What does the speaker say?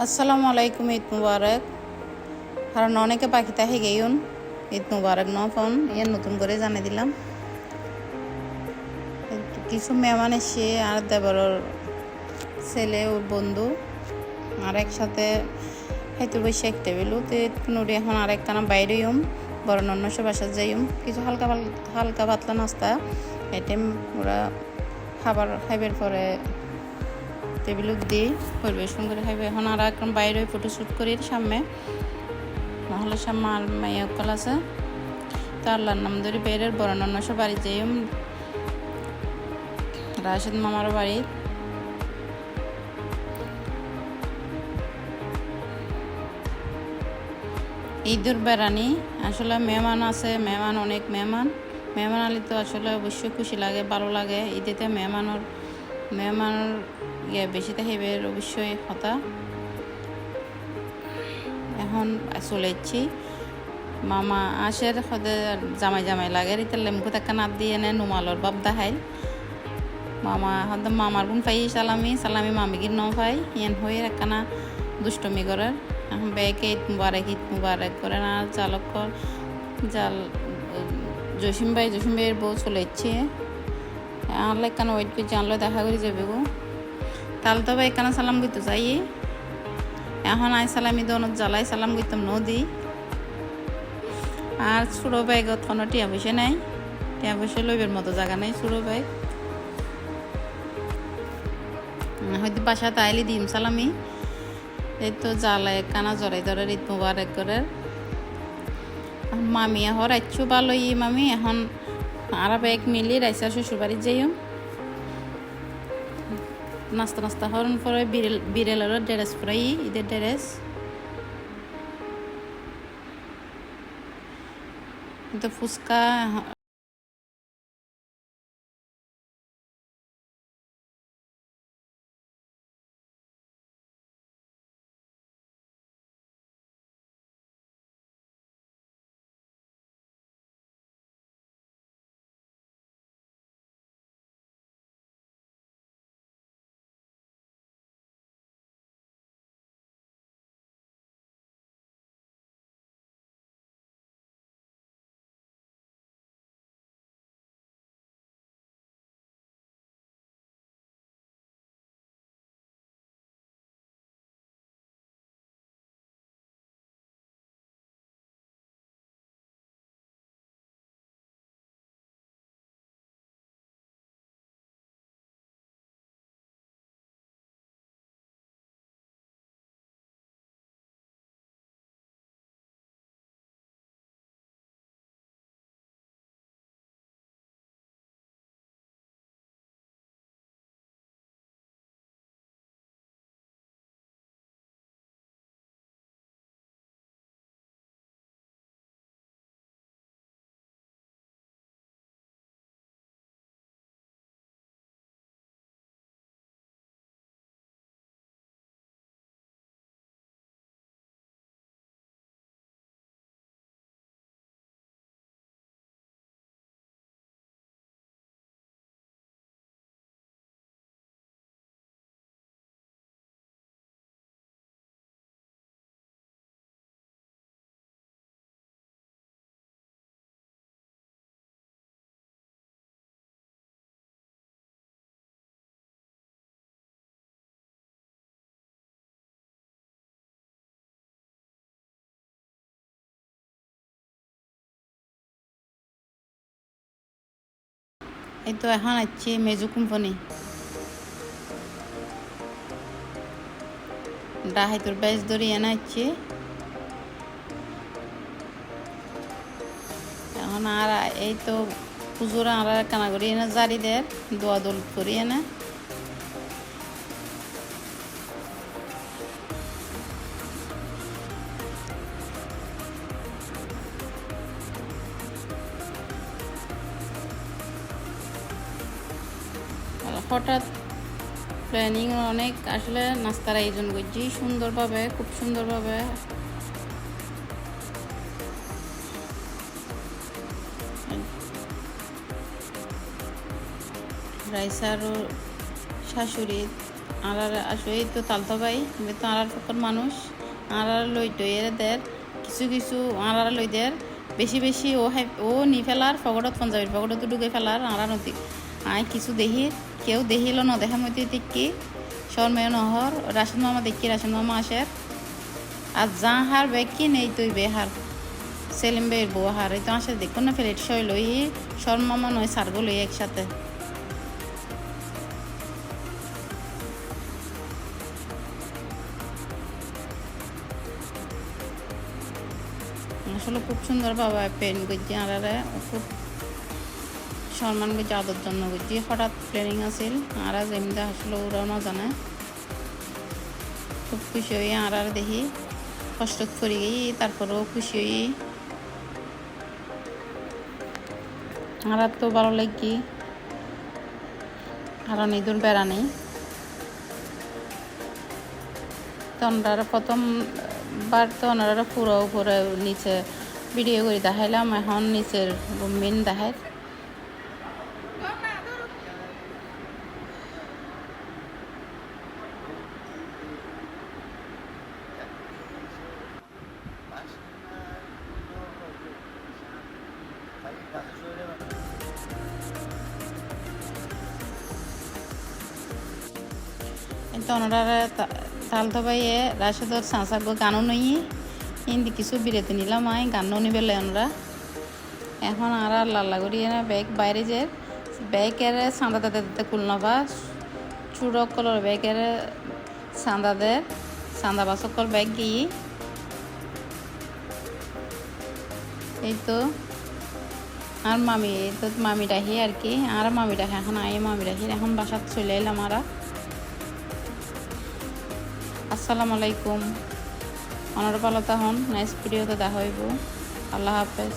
আসসালামু আলাইকুম, ঈদ মুবারক। কারণ অনেকে পাখি তাহে গেইন ঈদ মুবারক ন ফোন ইয়ার নতুন করে জানিয়ে দিলাম। কিছু মেহমান এসে আর দেবরের ছেলে ওর বন্ধু আর একসাথে খাইতে বসে এক টেবিলও তে নুরি এখন আর বাইরে ইম বড় নন্নস বাসা যাইম কিছু হালকা হালকা পাতলা নাস্তা এটাই ওরা খাবার খাইবার পরে টেবিলত দিয়ে পরিবেশন করে খাইবে এখন আর এখন বাইরে ফটোশ্যুট করি সামনে। নহলে সামনে আর মাইয়া কল আছে। তো আল্লাহর নাম ধরে বেরের বড় নন্নস বাড়ি যাই রাশেদ মামার বাড়ি। ঈদুর বেড়ানি। আসলে মেহমান আছে। মেহমান অনেক মেহমান। মেহমান আলি তো আসলে অবশ্যই খুশি লাগে, ভালো লাগে। ঈদেতে মেহমানের মেহমানের ইয়ে বেশি থাকিবে অবশ্যই হতা। এখন চলে যাচ্ছি মামা আসের সদে জামাই জামাই লাগে। ইতার লেমকু তাকা নাত দিয়ে এনে নুমালর বাপ দাহাই মামা হদ মামার গুণ পাই সালামি। সালামি মামিগির ন পাই। ইয়ান হয়ে একখানা দুষ্টমি করার এখন ব্যাগে ঈদ মুবারক ঈদ মুবারক করে না, চালক জাল জসিম ভাই, জসিম ভাইয়ের বউ চলে যাচ্ছে আনলে কেন ওয়েট করছি আনলে দেখা করে যাবে গো। তাহলে তবে এখানে সালাম করতে চাই এখন আই সালামি দোনত জ্বালাই সালাম করতাম নদী। আর ছোটো ব্যাগত কোনো টিয়া পয়সা নাই। টিয়া পয়সা লইবের মতো জায়গা নাই ছোটো ব্যাগ হয়তো বাসাতে আইলি দিম সালামি। এই তো জ্বালাই কানা জড়াই ধরে ঈদ মুবারক করে। মামি হর আচ্ছু ভালো ই মামি এখন আর ব্যাগ মিলি রাইসা শ্বশুর বাড়ি যাইও। নাস্তা নাস্তা হরণ পরে বিরেল বিরেলের ড্রেস পরাই, ঈদের ড্রেস। তো ফুচকা এই তো এখন আছে মেজু কোম্পানি ডাহাইতুর তোর বেশ ধরে এনে আসছে এখন আর এই তো পুজোর আর কানাগরি এনে জারি দেয় দোয়া দোল করি এনে হঠাৎ প্ল্যানিং অনেক আসলে নাস্তার আয়োজন করছি। সুন্দরভাবে, খুব সুন্দরভাবে। রাইসারও শাশুড়ি আর আসলে তো তালতো ভাই তো আড়ার পক্ষর মানুষ। আর লই টই দের কিছু কিছু আর লই দের বেশি বেশি ও ও নি ফেলার ফগড়ত পঞ্জাবীর ফগড়ত ঢুকে ফেলার আর নদী আয় কিছু দেখি। কেউ দেখিল ন, দেখা মধ্যে দেখি শর্মে নহর রাশন মামা দেখি রাশন মামা আসে। আর যা হার বেগ কি নেই তুই বেহার সেলিম বের বউ হার, এই তো আসে দেখো না ফেলে সই লই, শর্ম মামা নয় সারগো লই একসাথে। আসলে খুব সুন্দর বাবা পেন করছি আর খুব সম্মান করছি আদর জন্য করছি হঠাৎ প্ল্যানিং আছিল, আর আজ এমনি আসলে, ওরাও না জানে। খুব খুশি হয়ে আর আর দেখি, কষ্ট করে গেই, তারপরেও খুশি হই। আর তো ভালো লাগি। কারণ ইঁদুর বেড়া নেই। তো ওনারা প্রথম বার তো ওনারা পুরো উপরে নিচে ভিডিও করে দেখাইলাম, এখন নিচের মেন দেখায়। কিন্তু ওনারা তালতো ভাইয়ে রাশেদর সাঁসাগ গানও নই। হিন্দি কিছু বিরেতে নিলাম আই, গানও নিবেলে ওনারা। এখন আর আর লাল্লা করিয়ে না ব্যাগ বাইরে যে ব্যাগের সাঁদা দিতে দিতে কুলনবা চুড়ক কলর ব্যাগের সাঁদাদের সাঁদা বাসকল ব্যাগ গিয়ে এই তো, আর মামি তো মামি ডাহি আর কি, আর মামি ডাহি এখন আই, মামি ডাহি এখন বাসাত চলে এলাম আরা। আসসালামু আলাইকুম। অনারপালতা হন। নাইস ভিডিওতে দেখা হইব। আল্লাহ হাফেজ।